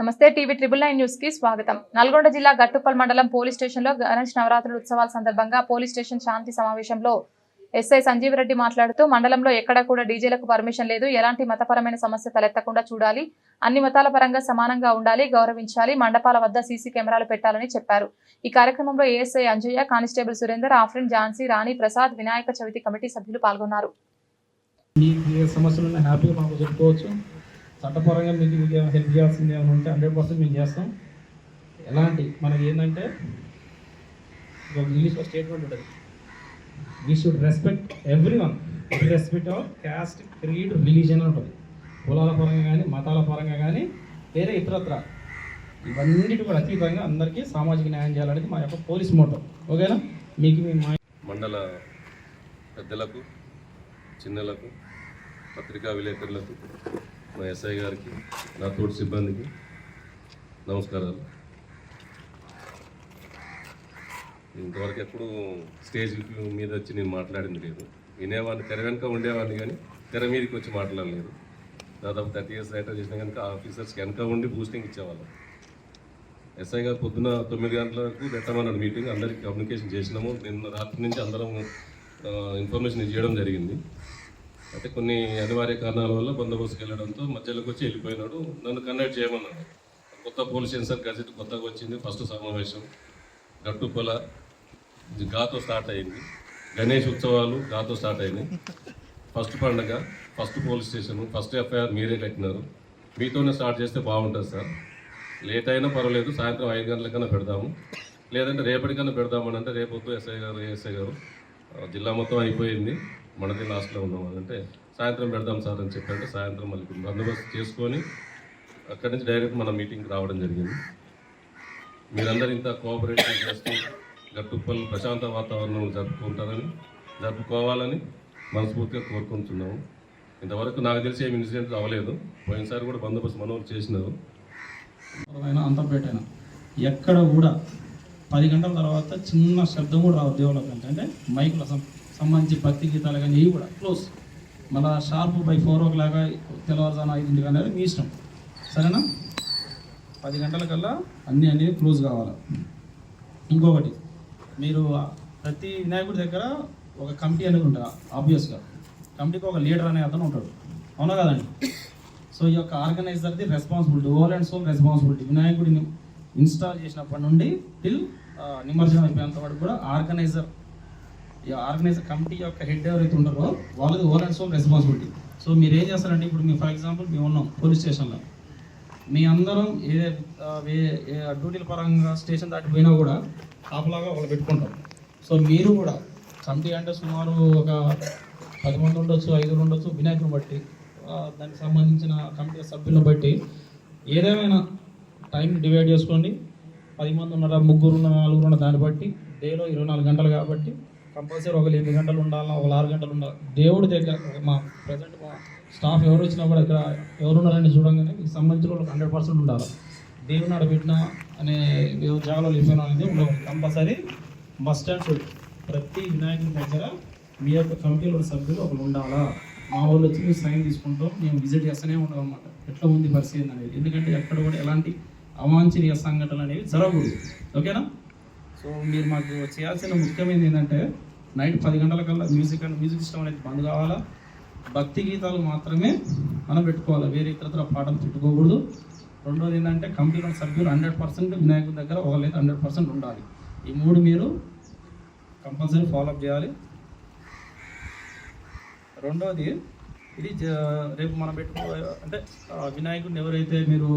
నమస్తే TV triple nine న్యూస్కి స్వాగతం. నల్గొండ జిల్లా గట్టుప్పల్ మండలం పోలీస్ స్టేషన్లో గణేష్ నవరాత్రుల ఉత్సవాల సందర్భంగా పోలీస్ స్టేషన్ శాంతి సమావేశంలో ఎస్ఐ సంజీవ్ రెడ్డి మాట్లాడుతూ మండలంలో ఎక్కడా కూడా డీజేలకు పర్మిషన్ లేదు. ఎలాంటి మతపరమైన సమస్య తలెత్తకుండా చూడాలి. అన్ని మతాల పరంగా సమానంగా ఉండాలి గౌరవించాలి మండపాల వద్ద సీసీ కెమెరాలు పెట్టాలని చెప్పారు. ఈ కార్యక్రమంలో ASI Anjaiah constable Surender Afrin Jhansi Rani Prasad Vinayaka Chavithi committee సభ్యులు పాల్గొన్నారు. చట్టపరంగా మీకు హెల్ప్ చేయాల్సింది ఏమైనా ఉంటే హండ్రెడ్ పర్సెంట్ మేము చేస్తాం. ఎలాంటి మనకి ఏంటంటే ఒక ఇంగ్లీష్లో స్టేట్మెంట్ ఉంటుంది. We should respect everyone respect of caste creed religion అని ఉంటుంది. కులాల పరంగా కానీ మతాల పరంగా కానీ వేరే ఇతరత్ర ఇవన్నిటి కూడా అతీతంగా అందరికీ సామాజిక న్యాయం చేయాలనేది మా యొక్క పోలీస్ మోటో ఓకేనా మీకు మీ మా మండల పెద్దలకు చిన్నలకు పత్రికా విలేకరులకు మా ఎస్ఐ గారికి నా తోటి సిబ్బందికి నమస్కారాలు. ఇంతవరకు ఎప్పుడు స్టేజ్ మీద వచ్చి నేను మాట్లాడింది లేదు. వినేవాడిని తెర వెనుక ఉండేవాడిని కానీ తెర మీదకి వచ్చి మాట్లాడలేదు దాదాపు థర్టీ ఇయర్స్ రైటర్ చేసిన కనుక ఆఫీసర్స్కి వెనక ఉండి బూస్టింగ్ ఇచ్చేవాళ్ళం. ఎస్ఐ గారు పొద్దున తొమ్మిది గంటలకు పెట్టమన్నాడు మీటింగ్ అందరికి కమ్యూనికేషన్ చేసినాము. నిన్న రాత్రి నుంచి అందరం ఇన్ఫర్మేషన్ చేయడం జరిగింది. అయితే కొన్ని అనివార్య కారణాల వల్ల బందోబస్తుకి వెళ్ళడంతో మధ్యలోకి వచ్చి వెళ్ళిపోయినాడు. నన్ను కన్వర్ట్ చేయమన్నాడు. కొత్త పోలీస్ సెన్సర్ గజెట్ కొత్తగా వచ్చింది. ఫస్ట్ సమావేశం. గట్టుపల. గాతో స్టార్ట్ అయింది. గణేష్ ఉత్సవాలు గాతో స్టార్ట్ అయినాయి. ఫస్ట్ పండగ first police station first FIR మీరే కట్టినారు. మీతోనే స్టార్ట్ చేస్తే బాగుంటుంది సార్. లేట్ అయినా పర్వాలేదు. సాయంత్రం ఐదు గంటలకన్నా పెడదాము. లేదంటే రేపటికన్నా పెడదామని అంటే రేపు వద్దు ఎస్ఐ గారు ఏఎస్ఐ గారు. జిల్లా మొత్తం అయిపోయింది. మనది లాస్ట్లో ఉన్నాం. అని అంటే సాయంత్రం పెడదాం సార్ అని చెప్పంటే సాయంత్రం మళ్ళీ బందోబస్తు చేసుకొని అక్కడి నుంచి డైరెక్ట్ మన మీటింగ్కి రావడం జరిగింది. మీరందరూ ఇంత కోఆపరేషన్ చేస్తూ గట్టుప్పల్ ప్రశాంత వాతావరణం జరుపుకుంటారని జరుపుకోవాలని మనస్ఫూర్తిగా కోరుకుంటున్నాము. ఇంతవరకు నాకు తెలిసి ఏమి ఇన్సిడెంట్ అవ్వలేదు. పోయినసారి కూడా బందోబస్తు మనోరు చేసినారు. అయినా అంతర్పేట ఎక్కడ కూడా పది గంటల తర్వాత చిన్న శబ్దం కూడా రావు డెవలప్మెంట్ అంటే మైకుల సం- సంబంధించి భక్తి గీతాలు కానీ ఇవి కూడా క్లోజ్. మళ్ళా sharp by four o'clock తెల్లవారుజాన ఐదింటి అనేది మీ ఇష్టం. సరేనా? పది గంటలకల్లా అన్నీ అన్నీ క్లోజ్ కావాలి? ఇంకొకటి మీరు ప్రతి వినాయకుడి దగ్గర ఒక కమిటీ అనేది ఉంటుంది ఆబ్వియస్గా కమిటీకి ఒక లీడర్ అనే అతను ఉంటాడు. అవునా కదండి సో ఈ యొక్క ఆర్గనైజర్ది responsibility whole and sole responsibility. వినాయకుడిని ఇన్స్టాల్ చేసినప్పటి నుండి టిల్ నిమజ్జనం అయిపోయేంత వరకు కూడా ఆర్గనైజర్ ఈ ఆర్గనైజర్ కమిటీ యొక్క హెడ్ ఎవరైతే ఉండరో వాళ్ళది own and sole responsibility so మీరు ఏం చేస్తారంటే ఇప్పుడు మీ ఫర్ ఎగ్జాంపుల్ మేము ఉన్నాం పోలీస్ స్టేషన్లో మీ అందరం ఏ డ్యూటీల పరంగా స్టేషన్ దాటిపోయినా కూడా కాపలాగా వాళ్ళు పెట్టుకుంటాం సో మీరు కూడా కమిటీ అంటే సుమారు ఒక పది మంది ఉండొచ్చు ఐదుగురు ఉండొచ్చు వినాయకుని బట్టి దానికి సంబంధించిన కమిటీ సభ్యులను బట్టి ఏదేమైనా టైం డివైడ్ చేసుకోండి. పది మంది ఉన్నారా ముగ్గురు ఉన్న నలుగురు ఉన్న దాన్ని బట్టి డేలో ఇరవై నాలుగు గంటలు కాబట్టి కంపల్సరీ ఒక ఎనిమిది గంటలు ఉండాలా ఒక ఆరు గంటలు ఉండాలి. దేవుడి దగ్గర మా ప్రజెంట్ మా స్టాఫ్ ఎవరు వచ్చినా కూడా ఇక్కడ ఎవరున్నారని చూడంగానే మీకు సంబంధించిన వాళ్ళకి హండ్రెడ్ పర్సెంట్ ఉండాలి. దేవుని ఆడ అనే జాగాలో వెళ్ళిపోయినా అనేది ఉండవు కంపల్సరీ మస్ట్ అండ్ షుడ్ ప్రతి వినాయకుడి దగ్గర మీ యొక్క కమిటీలో సభ్యులు ఒకరు ఉండాలా? మా వాళ్ళు వచ్చి మేము సైన్ తీసుకుంటాం మేము విజిట్ చేస్తూనే ఉంటాం అనమాట ఎట్లా ఉంది పరిస్థితి అనేది. ఎందుకంటే ఎక్కడ కూడా ఎలాంటి అవాంఛనీయ సంఘటనలు అనేవి జరగకూడదు. ఓకేనా? సో మీరు మాకు చేయాల్సిన ముఖ్యమైనది ఏంటంటే నైట్ పది గంటలకల్లా మ్యూజిక్ అండ్ మ్యూజిక్ సిస్టమ్ అనేది బంద్ కావాలా? భక్తి గీతాలు మాత్రమే మనం పెట్టుకోవాలి? వేరే ఇతరత్ర పాటలు పెట్టుకోకూడదు. రెండోది ఏంటంటే కంప్యూటర్ సభ్యులు హండ్రెడ్ పర్సెంట్ వినాయకుడి దగ్గర ఒకళ్ళైతే హండ్రెడ్ పర్సెంట్ ఉండాలి. ఈ మూడు మీరు కంపల్సరీ ఫాలోఅప్ చేయాలి. రెండోది ఇది రేపు మనం పెట్టుకో అంటే వినాయకుడిని ఎవరైతే మీరు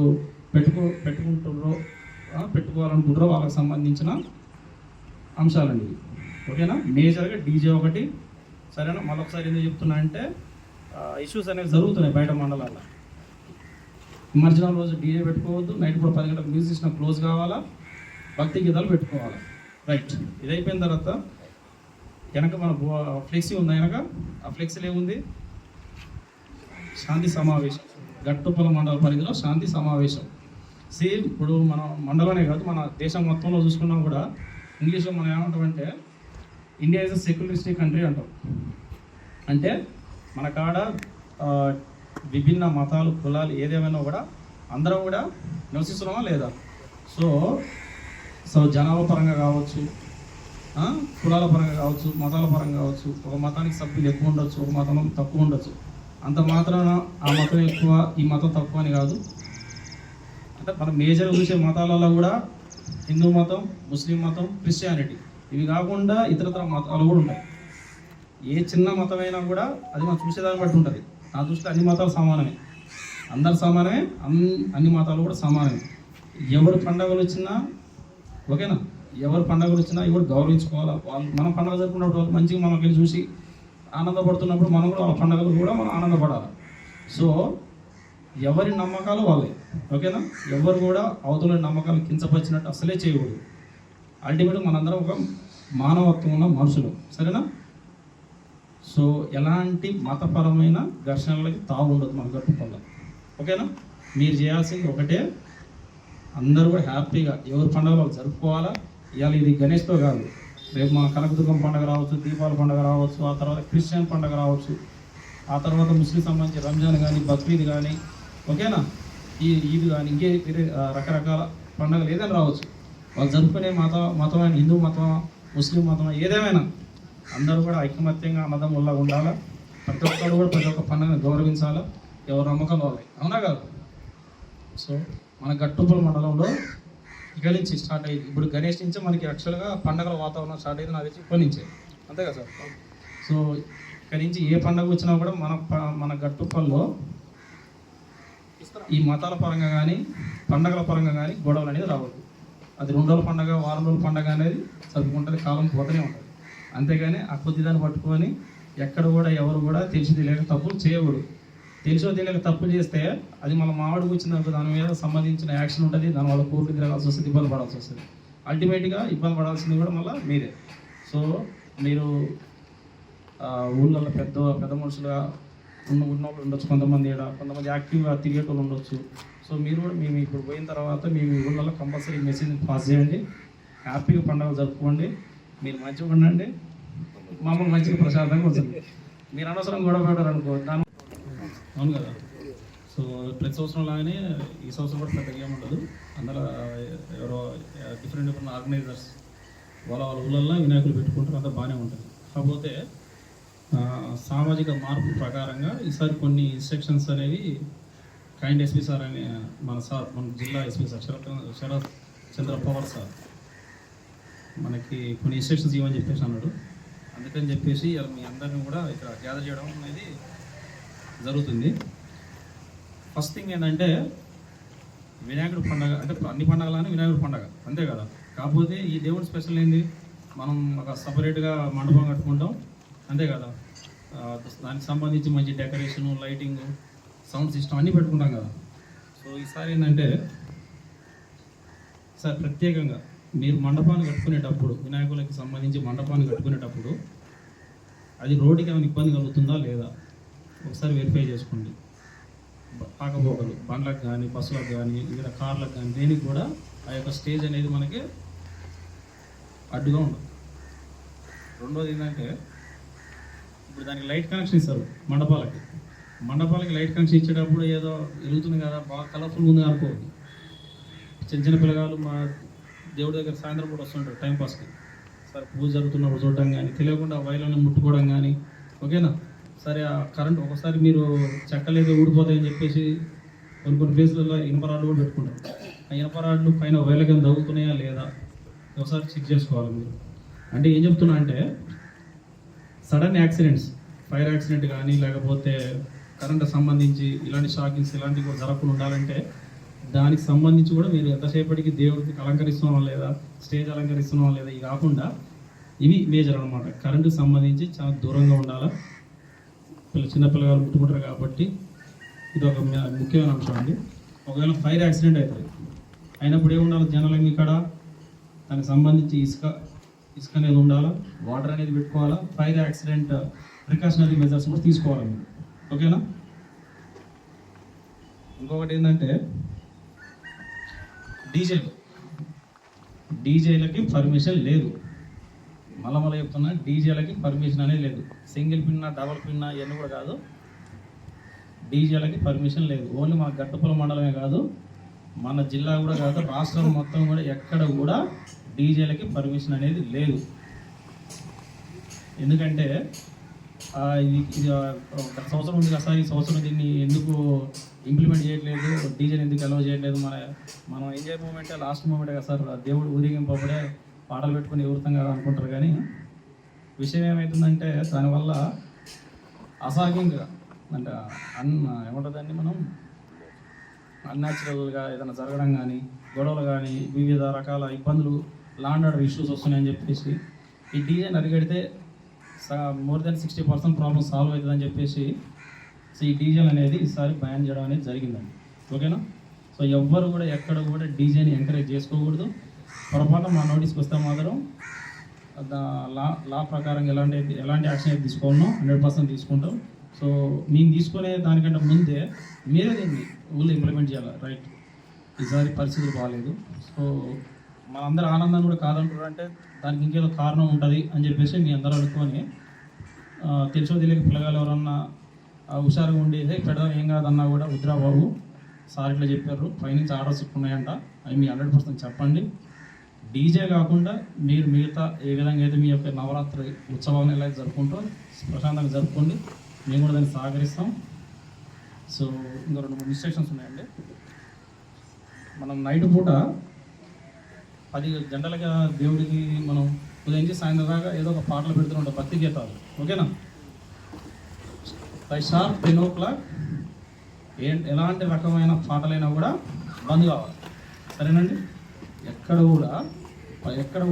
పెట్టుకో పెట్టుకుంటున్నారో పెట్టుకోవాలనుకుంటారో వాళ్ళకి సంబంధించిన అంశాలండి ఓకేనా? మేజర్గా డీజే ఒకటి. సరేనా? మళ్ళొకసారి ఎందుకు చెప్తున్నా అంటే ఇష్యూస్ అనేవి జరుగుతున్నాయి బయట మండలాల్లో. నిమజ్జనం రోజు డీజే పెట్టుకోవద్దు. నైట్ కూడా పది గంటలకు మ్యూజిక్ క్లోజ్ కావాలా? భక్తి గీతాలు పెట్టుకోవాలి? రైట్. ఇది అయిపోయిన తర్వాత వెనక మన ఫ్లెక్సీ ఉంది వెనక. ఆ ఫ్లెక్సీలో ఏముంది? శాంతి సమావేశం. గట్టుపల మండల పరిధిలో శాంతి సమావేశం. సేమ్ ఇప్పుడు మన మండలమే కాదు మన దేశం మొత్తంలో చూసుకున్నా కూడా ఇంగ్లీష్లో మనం ఏమంటామంటే India is a secularistic country అంటాం. అంటే మన కాడ విభిన్న మతాలు కులాలు ఏదేమైనా కూడా అందరం కూడా నివసిస్తున్నామా లేదా? సో సో జనాభా పరంగా కావచ్చు కులాల పరంగా కావచ్చు మతాల పరంగా కావచ్చు ఒక మతానికి సభ్యులు ఎక్కువ ఉండొచ్చు ఒక మతం తక్కువ ఉండొచ్చు. అంత మాత్రాన ఆ మతం ఎక్కువ ఈ మతం తక్కువ అని కాదు. అంటే మనం మేజర్ చూసే మతాలలో కూడా హిందూ మతం ముస్లిం మతం క్రిస్టియానిటీ. ఇవి కాకుండా ఇతరతర మతాలు కూడా ఉన్నాయి ఏ చిన్న మతమైనా కూడా అది మనం చూసేదాన్ని బట్టి ఉంటుంది. నా దృష్టిలో అన్ని మతాలు సమానమే. అందరు సమానమే అన్ని అన్ని మతాలు కూడా సమానమే. ఎవరు పండగలు వచ్చినా ఓకేనా? ఎవరు పండగలు వచ్చినా ఎవరు గౌరవించుకోవాలా? వాళ్ళు మనం పండగ జరుపుకున్నప్పుడు వాళ్ళు మంచిగా మనం వెళ్ళి చూసి ఆనందపడుతున్నప్పుడు మనం కూడా వాళ్ళ పండగలు కూడా మనం ఆనందపడాలి? సో ఎవరి నమ్మకాలు వాళ్ళే. ఓకేనా? ఎవరు కూడా అవతల నమ్మకాలు కించపరిచినట్టు అసలే చేయకూడదు. అల్టిమేట్గా మనందరం ఒక మానవత్వం ఉన్న మనుషులు. సరేనా? సో ఎలాంటి మతపరమైన ఘర్షణలకి తావు ఉండదు మన గట్టుకోవాలి ఓకేనా? మీరు చేయాల్సింది ఒకటే అందరూ కూడా హ్యాపీగా ఎవరి పండుగ వాళ్ళు జరుపుకోవాలా? ఇవాళ ఇది గణేష్తో కాదు. రేపు మా కనకదుర్గం పండుగ రావచ్చు దీపావళి పండుగ రావచ్చు ఆ తర్వాత క్రిస్టియన్ పండుగ రావచ్చు. ఆ తర్వాత ముస్లిం సంబంధించి రంజాన్ కానీ బక్రీద్ కానీ ఓకేనా? ఈ ఈద్ కానీ ఇంకే వేరే రకరకాల పండుగలు ఏదైనా రావచ్చు. వాళ్ళు జరుపుకునే మత మతమైన హిందూ మతం ముస్లిం మతం ఏదేమైనా అందరూ కూడా ఐకమత్యంగా అన్నదమ్ముల్లా ఉండాలా? ప్రతి ఒక్కరు కూడా ప్రతి ఒక్క పండుగను గౌరవించాలా? ఎవరు నమ్మకం వాళ్ళకి అవునా కాదు? సో మన గట్టుపల్లి మండలంలో ఇక్కడి నుంచి స్టార్ట్ అయ్యింది. ఇప్పుడు గణేష్ నుంచి మనకి యాక్చువల్గా పండగల వాతావరణం స్టార్ట్ అయింది నాకు ఇప్పటి నుంచే. అంతే కదా సార్? సో ఇక్కడి నుంచి ఏ పండగ వచ్చినా కూడా మన ప- మన గట్టుపల్లో ఈ మతాల పరంగా కానీ పండగల పరంగా కానీ గొడవలు అనేది రావద్దు. అది రెండు రోజుల పండగ వారం రోజుల పండగ అనేది చదువుకుంటుంది కాలం పోతూనే ఉంటుంది. అంతేగాని ఆ కొద్దిదాన్ని పట్టుకొని ఎక్కడ కూడా ఎవరు కూడా తెలిసి తెలియక తప్పులు చేయకూడదు. తెలిసో తెలియక తప్పులు చేస్తే అది మన మామిడికి వచ్చిన దాని మీద సంబంధించిన యాక్షన్ ఉంటుంది దానివల్ల కోర్టు తిరగాల్సి వస్తుంది ఇబ్బంది పడాల్సి వస్తుంది. అల్టిమేట్గా ఇబ్బంది పడాల్సింది కూడా మళ్ళీ మీరే సో మీరు ఊళ్ళల్లో పెద్ద పెద్ద మనుషులుగా ఉన్న వాళ్ళు ఉండొచ్చు కొంతమంది ఇక్కడ కొంతమంది యాక్టివ్గా తిరిగేటోళ్ళు ఉండొచ్చు. సో మీరు కూడా మేము ఇప్పుడు పోయిన తర్వాత మీ మీ ఊళ్ళలో కంపల్సరీ మెసేజ్ పాస్ చేయండి. హ్యాపీగా పండుగ జరుపుకోండి. మీరు మంచిగా ఉండండి. మామూలు మంచిగా ప్రశాంతంగా ఉంటుంది మీరు అనవసరం గొడవ పెట్టారు అనుకో దాని అవును కదా? సో ప్రతి సంవత్సరం లాగానే ఈ సంవత్సరం కూడా పెద్దగా ఏమి ఉండదు. అందులో ఎవరో డిఫరెంట్ డిఫరెంట్ ఆర్గనైజర్స్ వాళ్ళ వాళ్ళ ఊళ్ళల్లో వినాయకులు పెట్టుకుంటారు అంతా బాగానే ఉంటుంది. కాకపోతే సామాజిక మార్పు ప్రకారంగా ఈసారి కొన్ని ఇన్స్ట్రక్షన్స్ అనేవి కైండ్ ఎస్పీ సార్ అనే మన సార్ మన జిల్లా SP sir Sharath Sharath Chandra Pawar sir మనకి కొన్ని ఇన్స్ట్రక్షన్స్ ఇవ్వని చెప్పేసి అన్నాడు. అందుకని చెప్పేసి మీ అందరిని కూడా ఇక్కడ గ్యాదర్ చేయడం అనేది జరుగుతుంది. ఫస్ట్ థింగ్ ఏంటంటే వినాయకుడు పండగ అంటే అన్ని పండగలని వినాయకుడు పండగ అంతే కదా? కాకపోతే ఈ దేవుడు స్పెషల్ ఏంది? మనం ఒక సపరేట్గా మండపం కట్టుకుంటాం. అంతే కదా. దానికి సంబంధించి మంచి డెకరేషను లైటింగ్ సౌండ్ సిస్టమ్ అన్నీ పెట్టుకుంటాం కదా. సో ఈసారి ఏంటంటే సార్ ప్రత్యేకంగా మీరు మండపాన్ని కట్టుకునేటప్పుడు వినాయకులకి సంబంధించి మండపాన్ని కట్టుకునేటప్పుడు అది రోడ్డుకి ఏమైనా ఇబ్బంది కలుగుతుందా లేదా? ఒకసారి వెరిఫై చేసుకోండి. పాకపోకలు బండ్లకు కానీ బస్సులకు కానీ ఇతర కార్లకు కానీ దేనికి కూడా ఆ యొక్క స్టేజ్ అనేది మనకి అడ్డుగా ఉండదు. రెండోది ఏంటంటే ఇప్పుడు దానికి లైట్ కనెక్షన్ ఇస్తారు మండపాలకి. మండపాలకి లైట్ కనెక్షన్ ఇచ్చేటప్పుడు ఏదో వెలుగుతుంది కదా బాగా కలర్ఫుల్గా ఉంది అనుకోవద్దు చిన్న చిన్న పిల్లగాళ్ళు మా దేవుడి దగ్గర సాయంత్రం కూడా వస్తుంటారు టైంపాస్కి సరే పూజ జరుగుతున్నప్పుడు చూడడం కానీ తెలియకుండా వైర్లను ముట్టుకోవడం కానీ ఓకేనా సరే ఆ కరెంట్ ఒకసారి మీరు చెక్కలేదు ఊడిపోతాయని చెప్పేసి కొన్ని కొన్ని ప్లేసులలో ఇనపరాళ్ళు కూడా పెట్టుకుంటారు. ఆ ఇనపరాళ్ళు పైన వైర్ల కింద తగ్గుతున్నాయా లేదా ఒకసారి చెక్ చేసుకోవాలి మీరు. అంటే ఏం చెప్తున్నా అంటే సడన్ యాక్సిడెంట్స్ ఫైర్ యాక్సిడెంట్ కానీ లేకపోతే కరెంట్ సంబంధించి ఇలాంటి షాకింగ్స్ ఇలాంటివి కూడా జరగకుండా ఉండాలంటే దానికి సంబంధించి కూడా మీరు ఎంతసేపటికి దేవుడికి అలంకరిస్తున్నాం లేదా స్టేజ్ అలంకరిస్తున్నాం లేదా ఇవి కాకుండా ఇవి మేజర్ అనమాట కరెంటుకి సంబంధించి చాలా దూరంగా ఉండాలా. పిల్ల చిన్న పిల్లగాలు ముట్టుకుంటారు కాబట్టి ఇది ఒక ముఖ్యమైన అంశం అండి. ఒకవేళ ఫైర్ యాక్సిడెంట్ అవుతుంది. అయినప్పుడు ఏముండాలి? ఉండాలి కాడ ఇక్కడ దానికి సంబంధించి ఇసుక ఇసుక అనేది ఉండాలా? వాటర్ అనేది పెట్టుకోవాలా? ఫైర్ యాక్సిడెంట్ ప్రికాషనరీ మెజర్స్ కూడా తీసుకోవాలి ఓకేనా? ఇంకొకటి ఏంటంటే డీజేలు డీజేలకి పర్మిషన్ లేదు. మళ్ళా మళ్ళీ చెప్తున్నా డీజేలకి పర్మిషన్ అనేది లేదు. సింగిల్ పిన్నా డబల్ పిన్నా ఇవన్నీ కూడా కాదు. డీజేలకి పర్మిషన్ లేదు. ఓన్లీ మన గట్టుపల మండలమే కాదు మన జిల్లా కూడా కాదు రాష్ట్రం మొత్తం కూడా ఎక్కడ కూడా డీజేలకి పర్మిషన్ అనేది లేదు. ఎందుకంటే ఇది ఇది ఒక సంవత్సరం ఉంది కదా సార్ ఈ సంవత్సరం దీన్ని ఎందుకు ఇంప్లిమెంట్ చేయట్లేదు డీజేని ఎందుకు అలౌ చేయట్లేదు మన మనం ఎంజాయ్ మూమెంటే లాస్ట్ మూమెంటే కదా సార్ దేవుడు ఊరేగింపబడే పాటలు పెట్టుకుని ఎగురుతాం కదా అనుకుంటారు కానీ విషయం ఏమవుతుందంటే దానివల్ల అసాధ్యంగా అంటే అన్ ఏమంటుందండి మనం? అన్యాచురల్గా ఏదైనా జరగడం కానీ గొడవలు కానీ వివిధ రకాల ఇబ్బందులు లాండ్ ఆర్డర్ ఇష్యూస్ వస్తున్నాయని చెప్పేసి ఈ డీజేని అరిగడితే more than sixty percent problem solve అవుతుందని చెప్పేసి సో ఈ డీజేలు అనేది ఈసారి బ్యాన్ చేయడం అనేది జరిగిందండి. ఓకేనా? సో ఎవ్వరు కూడా ఎక్కడ కూడా డీజేని ఎంకరేజ్ చేసుకోకూడదు. పొరపాటు మా నోటీస్కి వస్తే మాత్రం దా లా లా ప్రకారం ఎలాంటి ఎలాంటి యాక్షన్ అయితే తీసుకోవాలో హండ్రెడ్ పర్సెంట్ తీసుకుంటాం. సో మేము తీసుకునే దానికంటే ముందే మీరే దీన్ని ఊళ్ళో ఇంప్లిమెంట్ చేయాలి? రైట్ ఈసారి పరిస్థితులు బాగాలేదు సో మనందరూ ఆనందాన్ని కూడా కాదంటారు అంటే దానికి ఇంకేదో కారణం ఉంటుంది అని చెప్పేసి మీ అందరూ అనుకొని ఆ, తెలుసో తెలియక పిల్లగాలు ఎవరన్నా హుషారుగా ఉండేదే ఇక్కడ పెడదాం ఏం కాదన్నా కూడా ఉద్రా బాబు సార్ ఇట్లా చెప్పారు. పైనుంచి ఆర్డర్స్ ఉన్నాయంట. అవి మీ హండ్రెడ్ పర్సెంట్ చెప్పండి. డీజే కాకుండా మీరు మిగతా ఏ విధంగా అయితే మీ యొక్క నవరాత్రి ఉత్సవాన్ని ఎలా జరుపుకుంటూ ప్రశాంతంగా జరుపుకోండి. మేము కూడా దాన్ని సహకరిస్తాం. సో ఇంకా రెండు మూడు ఇన్స్ట్రక్షన్స్ ఉన్నాయండి. మనం నైట్ పూట పది గంటలుగా దేవుడికి మనం ఉదయం నుంచి సాయంత్రం దాకా ఏదో ఒక పాటలు పెడుతూ ఉంటాం భక్తి గీతాలు. ఓకేనా? By sharp ten o'clock ఏ ఎలాంటి రకమైన పాటలైనా కూడా బంద్ కావాలి. సరేనండి? ఎక్కడ కూడా ఎక్కడ